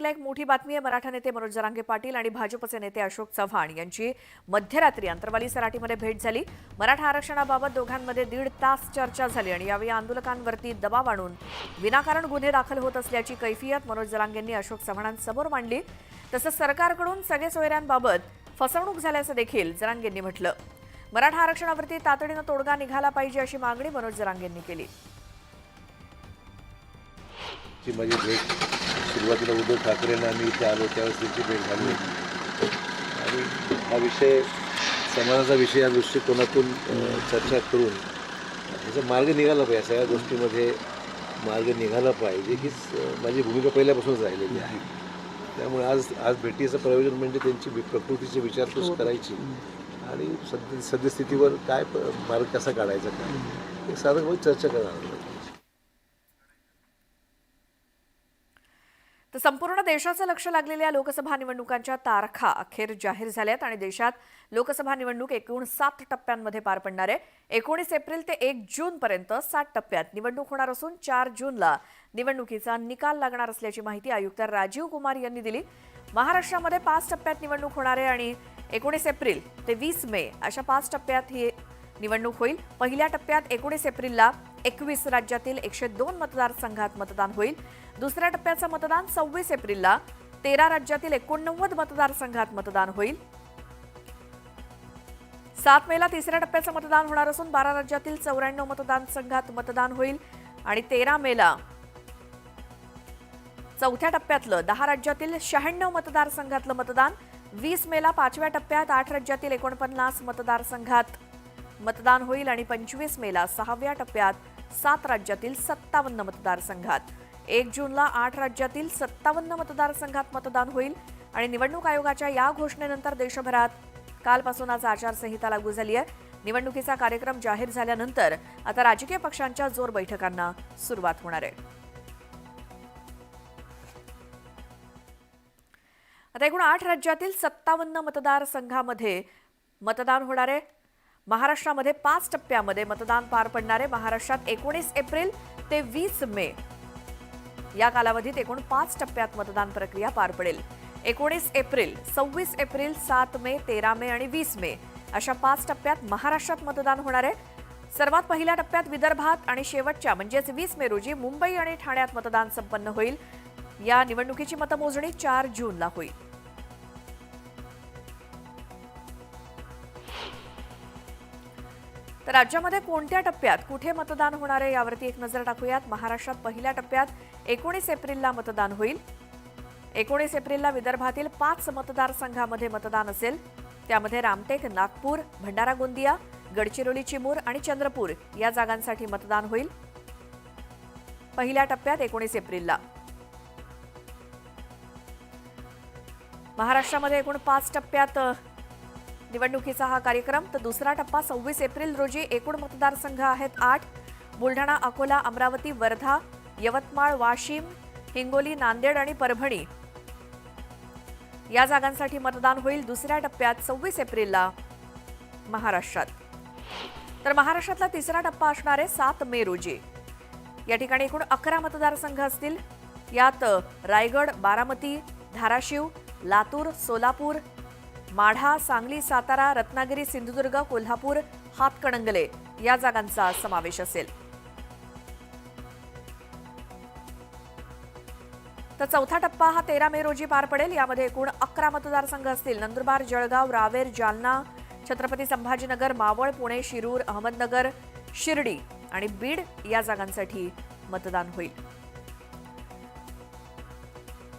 सुरुवातीला एक मोठी बातमी आहे मराठा नेते मनोज जरांगे पाटील आणि भाजपचे नेते अशोक चव्हाण यांची मध्यरात्री अंतरवाली सराटीमध्ये भेट झाली. मराठा आरक्षणाबाबत दोघांमध्ये दीड तास चर्चा झाली आणि यावेळी आंदोलकांवरती दबाव आणून विनाकारण गुन्हे दाखल होत असल्याची कैफियत मनोज जरांगेंनी अशोक चव्हाणांसमोर मांडली. तसंच सरकारकडून सगळे सोयऱ्यांबाबत फसवणूक झाल्याचं देखील जरांगेंनी म्हटलं. मराठा आरक्षणावरती तातडीनं तोडगा निघाला पाहिजे अशी मागणी मनोज जरांगेंनी केली. ची माझी भेट सुरुवातीला उद्धव ठाकरेंना आम्ही इथे आलो त्यावेळेस त्यांची भेट झाली होती. आणि हा विषय समाजाचा विषय या दृष्टिकोनातून चर्चा करून याचा मार्ग निघाला पाहिजे सगळ्या गोष्टीमध्ये मार्ग निघाला पाहिजे हीच माझी भूमिका पहिल्यापासूनच राहिलेली आहे. त्यामुळे आज आज भेटीचं प्रयोजन म्हणजे त्यांची प्रकृतीची विचारपूस करायची. आणि सद्य सद्यस्थितीवर काय मार्ग कसा काढायचा काय? हे साधारण चर्चा करणार तर संपूर्ण देशाचं लक्ष लागलेल्या लोकसभा निवडणुकांच्या तारखा अखेर जाहीर झाल्यात आणि देशात लोकसभा निवडणूक एकूण सात टप्प्यांमध्ये पार पडणार आहे. एकोणीस एप्रिल ते एक जून पर्यंत सात टप्प्यात निवडणूक होणार असून चार जूनला निवडणुकीचा निकाल लागणार असल्याची माहिती आयुक्त राजीव कुमार यांनी दिली. महाराष्ट्रामध्ये पाच टप्प्यात निवडणूक होणार आहे आणि एकोणीस एप्रिल ते वीस मे अशा पाच टप्प्यात ही निवडणूक होईल. पहिल्या टप्प्यात एकोणीस एप्रिलला एकवीस राज्यातील एकशे दोन मतदारसंघात मतदान होईल. दुसऱ्या टप्प्याचं मतदान सव्वीस एप्रिलला तेरा राज्यातील एकोणनव्वद मतदारसंघात मतदान होईल. सात मेला तिसऱ्या टप्प्याचं मतदान होणार असून बारा राज्यातील चौऱ्याण्णव मतदारसंघात मतदान होईल आणि तेरा मेला चौथ्या टप्प्यातलं दहा राज्यातील शहाण्णव मतदारसंघातलं मतदान वीस मेला पाचव्या टप्प्यात आठ राज्यातील एकोणपन्नास मतदारसंघात मतदान होईल आणि पंचवीस मेला सहाव्या टप्प्यात सात राज्यातील सत्तावन्न मतदारसंघात. एक जूनला आठ राज्यातील सत्तावन्न मतदारसंघात मतदान होईल आणि निवडणूक आयोगाच्या या घोषणेनंतर देशभरात कालपासून आज आचारसंहिता लागू झाली आहे. निवडणुकीचा कार्यक्रम जाहीर झाल्यानंतर आता राजकीय पक्षांच्या जोर बैठकांना सुरुवात होणार आहे. आता एकूण आठ राज्यातील सत्तावन्न मतदारसंघामध्ये मतदान होणार आहे. महाराष्ट्रामध्ये पाच टप्प्यामध्ये मतदान पार पडणारे महाराष्ट्रात एकोणीस एप्रिल ते वीस मे. या कालावधीत एकूण पाच टप्प्यात मतदान प्रक्रिया पार पडेल. एकोणीस एप्रिल सव्वीस एप्रिल सात मे तेरा मे आणि वीस मे अशा पाच टप्प्यात महाराष्ट्रात मतदान होणार आहे. सर्वात पहिल्या टप्प्यात विदर्भात आणि शेवटच्या म्हणजेच वीस मे रोजी मुंबई आणि ठाण्यात मतदान संपन्न होईल. या निवडणुकीची मतमोजणी चार जूनला होईल. तर राज्यामध्ये कोणत्या टप्प्यात कुठे मतदान होणार आहे यावरती एक नजर टाकूयात. महाराष्ट्रात पहिल्या टप्प्यात एकोणीस एप्रिलला मतदान होईल. एकोणीस एप्रिलला विदर्भातील पाच मतदारसंघामध्ये मतदान असेल. त्यामध्ये रामटेक नागपूर भंडारा गोंदिया गडचिरोली चिमूर आणि चंद्रपूर या जागांसाठी मतदान होईल. पहिल्या टप्प्यात एकोणीस एप्रिलला. महाराष्ट्रामध्ये एकूण पाच टप्प्यात निवडणुकीचा हा कार्यक्रम. तर दुसरा टप्पा सव्वीस एप्रिल रोजी एकूण मतदारसंघ आहेत आठ. बुलढाणा अकोला अमरावती वर्धा यवतमाळ वाशिम हिंगोली नांदेड आणि परभणी. या जागांसाठी मतदान होईल दुसऱ्या टप्प्यात सव्वीस एप्रिलला महाराष्ट्रात. तर महाराष्ट्रातला तिसरा टप्पा असणार आहे सात मे रोजी. या ठिकाणी एकूण अकरा मतदारसंघ असतील. यात रायगड बारामती धाराशिव लातूर सोलापूर माढा सांगली सातारा रत्नागिरी सिंधुदुर्ग कोल्हापूर हातकणंगले या जागांचा समावेश असेल. तर चौथा टप्पा हा तेरा मे रोजी पार पडेल. यामध्ये एकूण अकरा मतदारसंघ असतील. नंदुरबार जळगाव रावेर जालना छत्रपती संभाजीनगर मावळ पुणे शिरूर अहमदनगर शिर्डी आणि बीड या जागांसाठी मतदान होईल.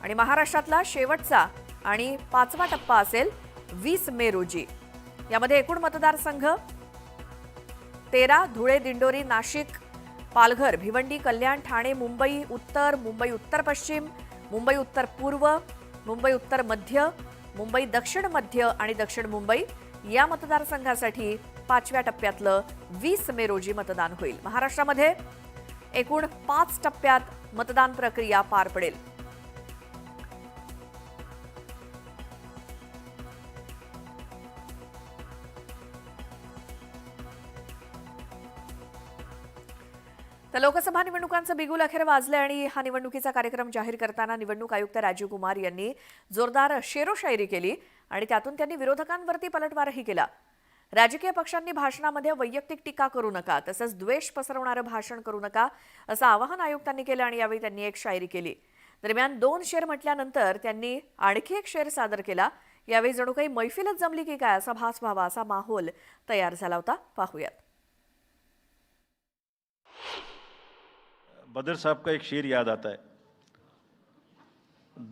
आणि महाराष्ट्रातला शेवटचा आणि पाचवा टप्पा असेल वीस मे रोजी. यामध्ये एकूण मतदारसंघ तेरा धुळे दिंडोरी नाशिक पालघर भिवंडी कल्याण ठाणे मुंबई उत्तर मुंबई उत्तर पश्चिम मुंबई उत्तर पूर्व मुंबई उत्तर मध्य मुंबई दक्षिण मध्य आणि दक्षिण मुंबई या मतदारसंघासाठी पाचव्या टप्प्यातलं वीस मे रोजी मतदान होईल. महाराष्ट्रामध्ये एकूण पाच टप्प्यात मतदान प्रक्रिया पार पडेल. तर लोकसभा निवडणुकांचं बिगुल अखेर वाजले आणि हा निवडणुकीचा कार्यक्रम जाहीर करताना निवडणूक आयुक्त राजीव कुमार यांनी जोरदार शेरोशायरी केली आणि त्यातून त्यांनी विरोधकांवरती पलटवारही केला. राजकीय पक्षांनी भाषणामध्ये वैयक्तिक टीका करू नका तसंच द्वेष पसरवणारं भाषण करू नका असं आवाहन आयुक्तांनी केलं आणि यावेळी त्यांनी एक शायरी केली. दरम्यान दोन शेर म्हटल्यानंतर त्यांनी आणखी एक शेर सादर केला. यावेळी जणू काही मैफिलच जमली की काय असा भास व्हावा असा माहोल तयार झाला होता. पाहूयात. बदर साहब का एक शेर याद आता है।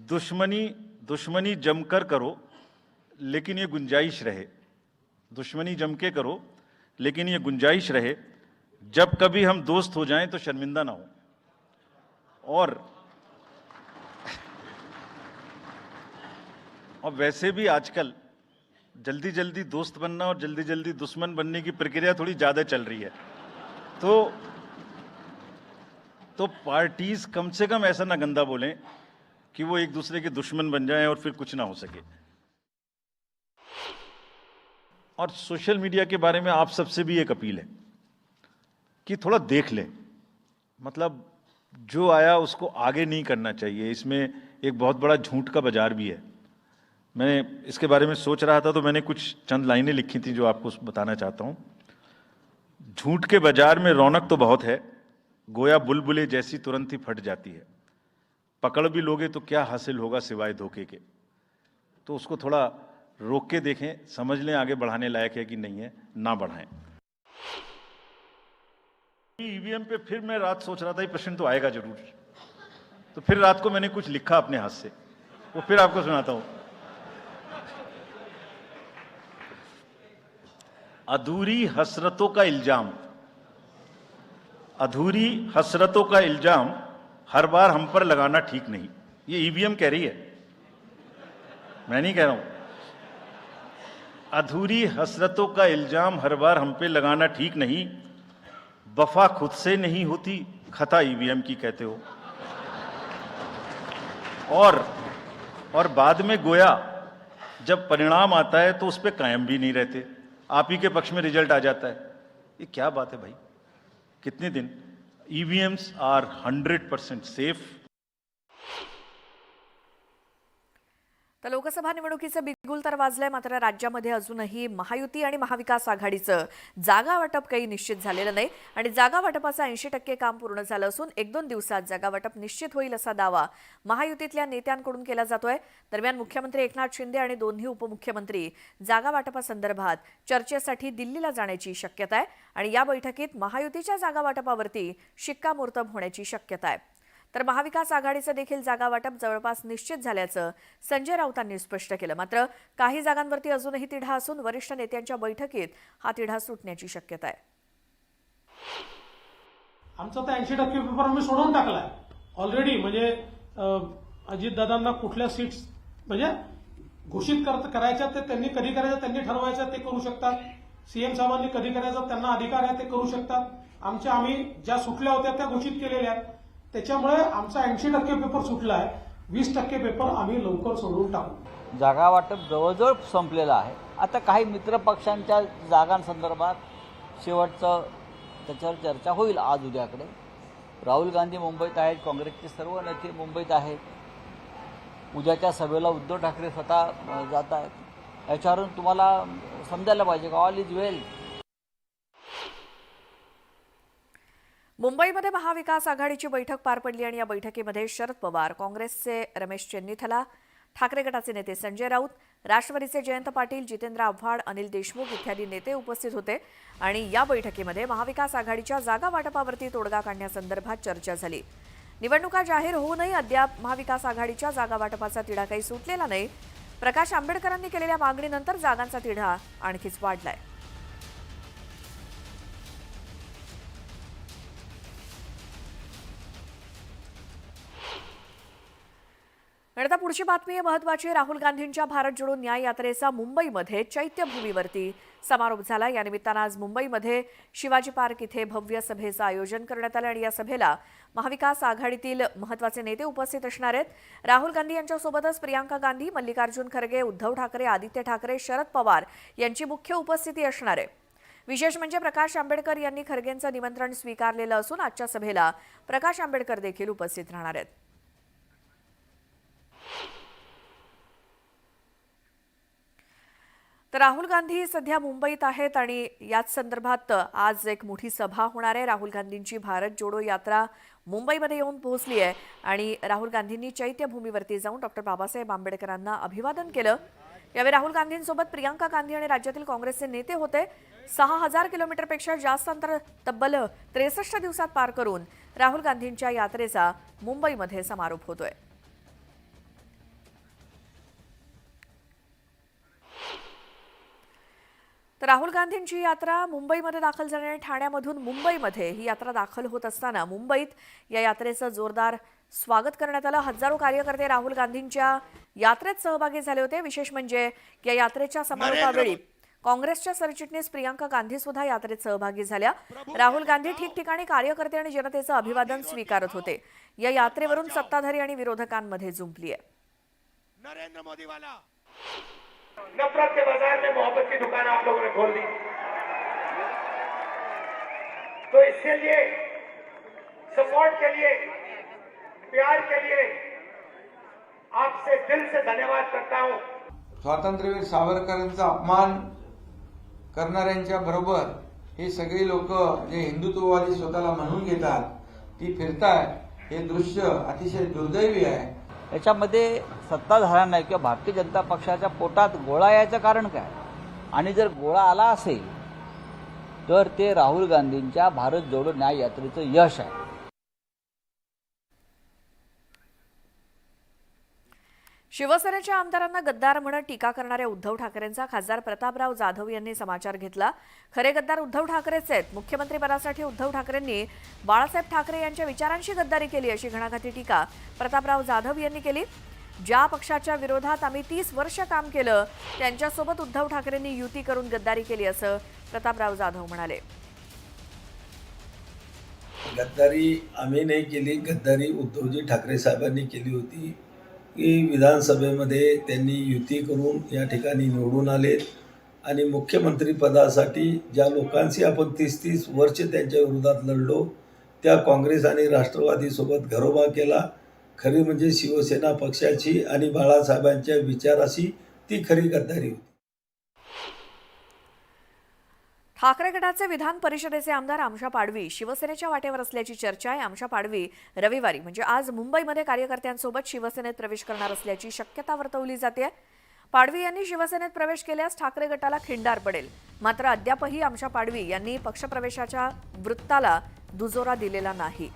दुश्मनी दुश्मनी जमकर करो, लेकिन ये गुंजाइश रहे। दुश्मनी जम के करो, लेकिन ये गुंजाइश रहे। जब कभी हम दोस्त हो जाएँ तो शर्मिंदा ना हो। और और वैसे भी आजकल जल्दी जल्दी दोस्त बनना और जल्दी जल्दी दुश्मन बनने की प्रक्रिया थोड़ी ज़्यादा चल रही है। तो तो पार्टीज़ कम से कम ऐसा ना गंदा बोलें कि वो एक दूसरे के दुश्मन बन जाएँ और फिर कुछ ना हो सके। और सोशल मीडिया के बारे में आप सबसे भी एक अपील है कि थोड़ा देख लें। मतलब जो आया उसको आगे नहीं करना चाहिए। इसमें एक बहुत बड़ा झूठ का बाज़ार भी है। मैं इसके बारे में सोच रहा था तो मैंने कुछ चंद लाइनें लिखी थी जो आपको बताना चाहता हूँ। झूठ के बाज़ार में रौनक तो बहुत है। गोया बुलबुले जैसी तुरंत ही फट जाती है। पकड़ भी लोगे तो क्या हासिल होगा सिवाय धोखे के? तो उसको थोड़ा रोक के देखें, समझ लें आगे बढ़ाने लायक है कि नहीं है, ना बढ़ाएँ। ईवीएम पे फिर मैं रात सोच रहा था, ये प्रश्न तो आएगा ज़रूर। तो फिर रात को मैंने कुछ लिखा अपने हाथ से। वो फिर आपको सुनाता हूँ। अधूरी हसरतों का इल्ज़ाम। अधूरी हसरतों का इल्ज़ाम हर बार हम पर लगाना ठीक नहीं। ये ईवीएम कह रही है। मैं नहीं कह रहा हूँ। अधूरी हसरतों का इल्ज़ाम हर बार हम पे लगाना ठीक नहीं। वफा खुद से नहीं होती, खता ईवीएम की कहते हो। और और बाद में गोया, जब परिणाम आता है तो उस पर कायम भी नहीं रहते। आप ही के पक्ष में रिज़ल्ट आ जाता है। ये क्या बात है भाई? कितने दिन? EVMs are hundred percent safe तर लोकसभा निवडणुकीचं बिगुल तर वाजलंय मात्र राज्यामध्ये अजूनही महायुती आणि महाविकास आघाडीचं जागा वाटप काही निश्चित झालेलं नाही आणि जागा वाटपाचं ऐंशी टक्के काम पूर्ण झालं असून एक दोन दिवसात जागा वाटप निश्चित होईल असा दावा महायुतीतल्या नेत्यांकडून केला जातोय. दरम्यान मुख्यमंत्री एकनाथ शिंदे आणि दोन्ही उपमुख्यमंत्री जागा वाटपासंदर्भात चर्चेसाठी दिल्लीला जाण्याची शक्यता आहे आणि या बैठकीत महायुतीच्या जागा वाटपावरती शिक्कामोर्तब होण्याची शक्यता आहे. तर महाविकास आघाडीचं देखील जागा वाटप जवळपास निश्चित झाल्याचं संजय राऊतांनी स्पष्ट केलं. मात्र काही जागांवरती अजूनही तिढा असून वरिष्ठ नेत्यांच्या बैठकीत हा तिढा सुटण्याची शक्यता आहे. आमचा तर ऐंशी टक्के पेपर आम्ही सोडवून टाकलाय. ऑलरेडी म्हणजे अजितदादांना कुठल्या सीट्स म्हणजे घोषित करायच्या ते त्यांनी कधी करायचं त्यांनी ठरवायचं ते करू शकतात. सीएम साहेबांनी कधी करायचं त्यांना अधिकार आहे ते करू शकतात. आमच्या आम्ही ज्या सुटल्या होत्या त्या घोषित केलेल्या आहेत. त्याच्यामुळे आमचा ऐंशी टक्के पेपर सुटला आहे वीस टक्के पेपर आम्ही लवकर सोडवून टाकू. जागा वाटप जवळजवळ संपलेलं आहे. आता काही मित्र पक्षांच्या जागांसंदर्भात शेवटचं त्याच्यावर चर्चा होईल आज उद्याकडे. राहुल गांधी मुंबईत आहेत काँग्रेसचे सर्व नेते मुंबईत आहेत. उद्याच्या सभेला उद्धव ठाकरे स्वतः जात आहेत. याच्यावरून तुम्हाला समजायला पाहिजे का? ऑल इज वेल मुंबईमध्ये महाविकास आघाडीची बैठक पार पडली आणि या बैठकीमध्ये शरद पवार काँग्रेसचे रमेश चेन्नीथला ठाकरे गटाचे नेते संजय राऊत राष्ट्रवादीचे जयंत पाटील जितेंद्र आव्हाड अनिल देशमुख इत्यादी नेते उपस्थित होते. आणि या बैठकीमध्ये महाविकास आघाडीच्या जागा वाटपावरती तोडगा काढण्यासंदर्भात चर्चा झाली. निवडणुका जाहीर होऊनही अद्याप महाविकास आघाडीच्या जागा वाटपाचा तिढा काही सुटलेला नाही. प्रकाश आंबेडकरांनी केलेल्या मागणीनंतर जागांचा तिढा आणखीच वाढलाय. आणि आता पुढची बातमी आहे महत्वाची. राहुल गांधींच्या भारत जोडो न्याय यात्रेचा मुंबईमध्ये चैत्यभूमीवरती समारोप झाला. या निमित्तानं आज मुंबईमध्ये शिवाजी पार्क इथे भव्य सभेचं आयोजन करण्यात आलं आणि या सभेला महाविकास आघाडीतील महत्त्वाचे नेते उपस्थित असणार आहेत. राहुल गांधी यांच्यासोबतच प्रियांका गांधी मल्लिकार्जुन खरगे उद्धव ठाकरे आदित्य ठाकरे शरद पवार यांची मुख्य उपस्थिती असणार आहे. विशेष म्हणजे प्रकाश आंबेडकर यांनी खरगेंचं निमंत्रण स्वीकारलेलं असून आजच्या सभेला प्रकाश आंबेडकर देखील उपस्थित राहणार आहेत. राहुल गांधी सध्या मुंबईत आहेत आणि याच संदर्भात आज एक मोठी सभा होणार आहे. राहुल गांधींची भारत जोडो यात्रा मुंबईमध्ये येऊन पोहोचली आहे आणि राहुल गांधींनी चैत्यभूमीवरती जाऊन डॉक्टर बाबासाहेब आंबेडकरांना अभिवादन केलं. यावेळी राहुल गांधींसोबत प्रियांका गांधी आणि राज्यातील काँग्रेसचे नेते होते. सहा हजार किलोमीटरपेक्षा जास्त अंतर तब्बल त्रेसष्ट दिवसात पार करून राहुल गांधींच्या यात्रेचा मुंबईमध्ये समारोप होतोय. राहुल गांधींची यात्रा मुंबईमध्ये दाखल झाल्याने ठाण्यामधून मुंबईमध्ये ही यात्रा दाखल होत असताना मुंबईत या यात्रेचं जोरदार स्वागत करण्यात आलं. हजारो कार्यकर्ते राहुल गांधींच्या यात्रेत सहभागी झाले होते. विशेष म्हणजे या यात्रेच्या समारोपावेळी काँग्रेसच्या सरचिटणीस प्रियांका गांधी सुद्धा यात्रेत सहभागी झाल्या. राहुल गांधी ठिकठिकाणी कार्यकर्ते आणि जनतेचं अभिवादन स्वीकारत होते. या यात्रेवरून सत्ताधारी आणि विरोधकांमध्ये जुंपली आहे नरेंद्र मोदी वाला नफरत के बाजार में मोहब्बत की दुकान आप लोगों ने खोल दी। तो इसके लिए सपोर्ट के लिए प्यार के लिए आपसे दिल से धन्यवाद करता हूं। स्वातंत्र्यवीर सावरकरांचा अपमान करणाऱ्यांच्या बरोबर हे सगळी लोक जे हिंदुत्ववादी स्वतःला म्हणून घेतात ती फिरताय हे दृश्य अतिशय दुर्दैवी आहे. याच्यामध्ये सत्ताधाऱ्यांना किंवा भारतीय जनता पक्षाच्या पोटात गोळा यायचं कारण काय? आणि जर गोळा आला असेल तर ते राहुल गांधींच्या भारत जोडो न्याय यात्रेचं यश आहे. शिवसेनेच्या आमदारांना गद्दार म्हणत टीका करणाऱ्या उद्धव ठाकरेंचा खासदार प्रतापराव जाधव यांनी समाचार घेतला. खरे गद्दार उद्धव ठाकरेच आहेत. मुख्यमंत्रीपदासाठी उद्धव ठाकरेंनी बाळासाहेब ठाकरे यांच्या विचारांशी गद्दारी केली अशी घणाघाती टीका प्रतापराव जाधव यांनी केली. ज्या पक्षाच्या विरोधात आम्ही तीस वर्ष काम केलं त्यांच्यासोबत उद्धव ठाकरेंनी युती करून गद्दारी केली असं प्रतापराव जाधव म्हणाले. गद्दारी आम्ही नाही केली गद्दारी उद्धवजी ठाकरे साहेबांनी केली होती. की विधानसभेमध्ये त्यांनी युती करून या ठिकाणी निवडून आलेत. आणि मुख्यमंत्रीपदासाठी ज्या लोकांशी आपण तीस तीस वर्ष त्यांच्या विरोधात लढलो त्या काँग्रेस आणि राष्ट्रवादीसोबत घरोबा केला. खरी म्हणजे शिवसेना पक्षाची आणि बाळासाहेबांच्या विचाराशी ती खरी गद्दारी होती. ठाकरे गटाचे विधान परिषदेचे आमदार आमशा पाडवी शिवसेनेच्या वाटेवर असल्याची चर्चा आहे. आमशा पाडवी रविवारी म्हणजे आज मुंबईमध्ये कार्यकर्त्यांसोबत शिवसेनेत प्रवेश करणार असल्याची शक्यता वर्तवली जाते. पाडवी यांनी शिवसेनेत प्रवेश केल्यास ठाकरे गटाला खिंडार पडेल. मात्र अद्यापही आमशा पाडवी यांनी पक्षप्रवेशाच्या वृत्ताला दुजोरा दिलेला नाही.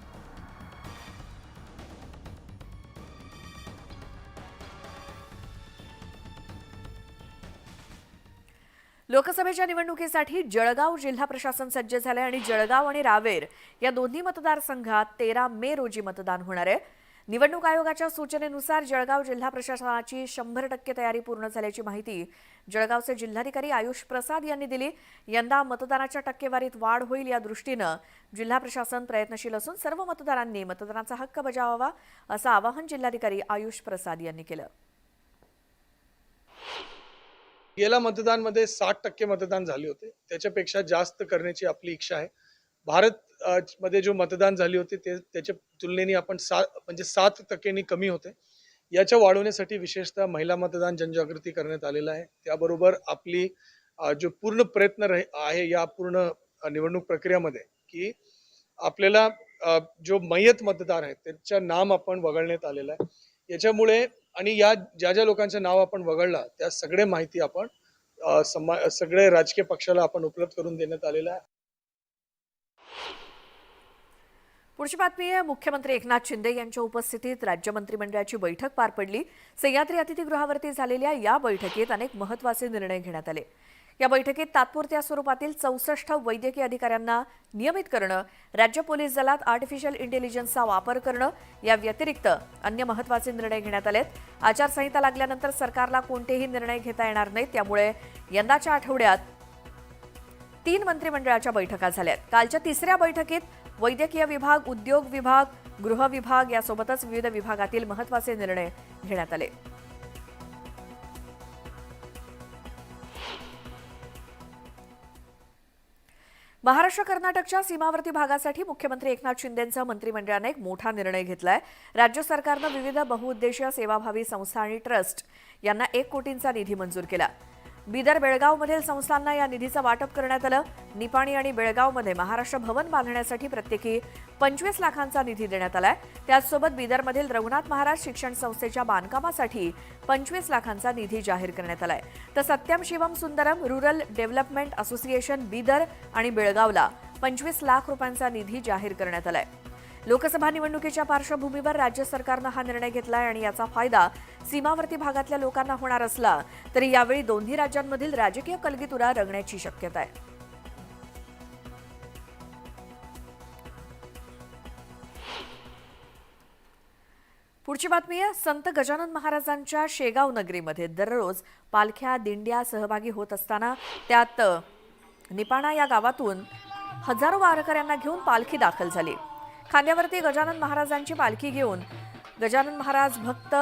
लोकसभेच्या निवडणुकीसाठी जळगाव जिल्हा प्रशासन सज्ज झाले आणि जळगाव आणि रावेर या दोन्ही मतदारसंघात तेरा मे रोजी मतदान होणार आहे. निवडणूक आयोगाच्या सूचनेनुसार जळगाव जिल्हा प्रशासनाची शंभर टक्के तयारी पूर्ण झाल्याची माहिती जळगावचे जिल्हाधिकारी आयुष प्रसाद यांनी दिली. यंदा मतदानाच्या टक्केवारीत वाढ होईल या दृष्टीनं जिल्हा प्रशासन प्रयत्नशील असून सर्व मतदारांनी मतदानाचा हक्क बजावावा असं आवाहन जिल्हाधिकारी आयुष प्रसाद यांनी केलं. गेल्या मतदानमध्ये साठ टक्के मतदान झाले होते. त्याच्यापेक्षा जास्त करण्याची आपली इच्छा आहे. भारत मध्ये जो मतदान झाले होते ते त्याच्या तुलनेने आपण सा म्हणजे सात टक्क्यांनी कमी होते. याच्या वाढवण्यासाठी विशेषतः महिला मतदान जनजागृती करण्यात आलेलं आहे. त्याबरोबर आपली जो पूर्ण प्रयत्न रह आहे या पूर्ण निवडणूक प्रक्रियामध्ये की आपल्याला जो मयत मतदार आहे त्याच्या नाम आपण वगळण्यात आलेलं आहे. याच्यामुळे आणि या ज्या ज्या लोकांचं नाव आपण वगळला त्या सगळे माहिती आपण समा सगळे राजकीय पक्षाला आपण उपलब्ध करून देण्यात आलेलं आहे. पुढची बातमी आहे मुख्यमंत्री एकनाथ शिंदे यांच्या उपस्थितीत राज्य मंत्रिमंडळाची बैठक पार पडली. सह्याद्री अतिथीगृहावरती झालेल्या या बैठकीत अनेक महत्त्वाचे निर्णय घेण्यात आले. या बैठकीत तात्पुरत्या स्वरूपातील चौसष्ट वैद्यकीय अधिकाऱ्यांना नियमित करणं राज्य पोलीस दलात आर्टिफिशियल इंटेलिजन्सचा वापर करणं या व्यतिरिक्त अन्य महत्त्वाचे निर्णय घेण्यात आलेत. आचारसंहिता लागल्यानंतर सरकारला कोणतेही निर्णय घेता येणार नाहीत. त्यामुळे यंदाच्या आठवड्यात तीन मंत्रिमंडळाच्या बैठका झाल्यात. कालच्या तिसऱ्या बैठकीत वैद्यकीय विभाग उद्योग विभाग गृह विभाग यासोबतच विविध विभागातील महत्त्वाचे निर्णय घेण्यात आले. महाराष्ट्र कर्नाटकच्या सीमावर्ती भागासाठी मुख्यमंत्री एकनाथ शिंदेंचा मंत्रिमंडळाने एक मोठा निर्णय घेतलाय. राज्य सरकारनं विविध बहुउद्देशीय सेवाभावी संस्था आणि ट्रस्ट यांना एक कोटींचा निधी मंजूर केला. बिदर बेळगावमधील संस्थांना या निधीचं वाटप करण्यात आलं. निपाणी आणि बेळगावमध्ये महाराष्ट्र भवन बांधण्यासाठी प्रत्येकी पंचवीस लाखांचा निधी देण्यात आलाय. त्याचसोबत बिदरमधील रघुनाथ महाराज शिक्षण संस्थेच्या बांधकामासाठी पंचवीस लाखांचा निधी जाहीर करण्यात आलाय. तर Satyam Shivam Sundaram rural development association Bidar आणि बेळगावला पंचवीस लाख रुपयांचा निधी जाहीर करण्यात आलाय. लोकसभा निवडणुकीच्या पार्श्वभूमीवर राज्य सरकारनं हा निर्णय घेतलाय आणि याचा फायदा सीमावर्ती भागातल्या लोकांना होणार असला तरी यावेळी दोन्ही राज्यांमधील राजकीय कलगीतुरा रंगण्याची शक्यता आहे. पुढची बातमी आहे. संत गजानन महाराजांच्या शेगाव नगरीमध्ये दररोज पालख्या दिंड्या सहभागी होत असताना त्यात निपाणा या गावातून हजारो वारकऱ्यांना घेऊन पालखी दाखल झाली. खांद्यावरती गजानन महाराजांची पालखी घेऊन गजानन महाराज भक्त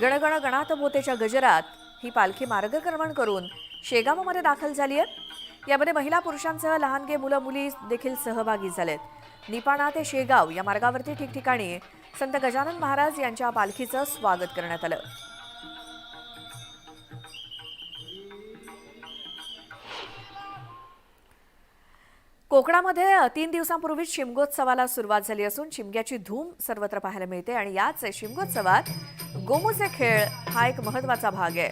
गणगण गणात बोतेच्या गजरात ही पालखी मार्गक्रमण करून शेगावमध्ये दाखल झाली आहे यामध्ये महिला पुरुषांसह लहानगे मुलं मुली देखील सहभागी झालेत. निपाणा ते शेगाव या मार्गावरती ठिकठिकाणी संत गजानन महाराज यांच्या पालखीचं स्वागत करण्यात आलं. कोकणामध्ये तीन दिवसांपूर्वीच शिमगोत्सवाला सुरुवात झाली असून शिमग्याची धूम सर्वत्र पाहायला मिळते आणि याच शिमगोत्सवात गोमूचे खेळ हा एक महत्त्वाचा भाग आहे.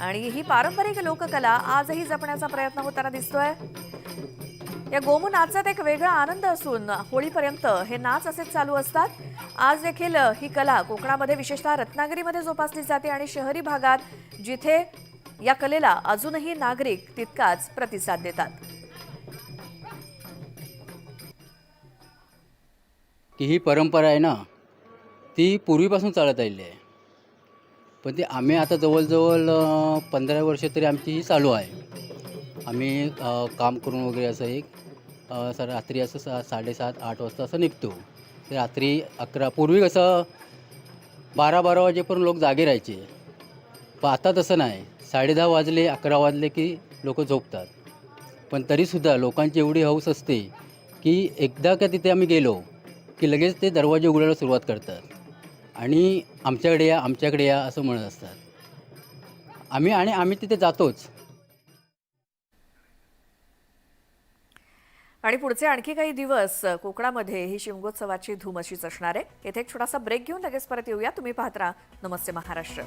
आणि ही पारंपरिक लोककला आजही जपण्याचा प्रयत्न होताना दिसतोय. या गोमू नाचात एक वेगळा आनंद असून होळीपर्यंत हे नाच असेच चालू असतात. आज देखील ही कला कोकणामध्ये विशेषतः रत्नागिरीमध्ये जोपासली जाते आणि शहरी भागात जिथे या कलेला अजूनही नागरिक तितकाच प्रतिसाद देतात. की ही परंपरा आहे ना ती पूर्वीपासून चालत आलेली आहे. पण ती आम्ही आता जवळजवळ पंधरा वर्ष तरी आमची ही चालू आहे. आम्ही काम करून वगैरे असं एक सर रात्री असं सा साडेसात आठ वाजता असं निघतो. ते रात्री अकरा पूर्वी कसं बारा बारा वाजेपर्यंत लोक जागे राहायचे. पण आता तसं नाही. साडेदहा वाजले अकरा वाजले की लोक झोपतात. पण तरीसुद्धा लोकांची एवढी हौस असते की एकदा का तिथे आम्ही गेलो की लगेच ते दरवाजे उघडायला सुरुवात करतात. आणि आमच्याकडे या आमच्याकडे या असं म्हणत असतात. आम्ही आणि आम्ही तिथे जातोच. आणि पुढचे आणखी काही दिवस कोकणामध्ये ही शिमगोत्सवाची धूम अशीच असणार आहे. येथे एक छोटासा ब्रेक घेऊन लगेच परत येऊया. तुम्ही पाहत राहा नमस्ते महाराष्ट्र.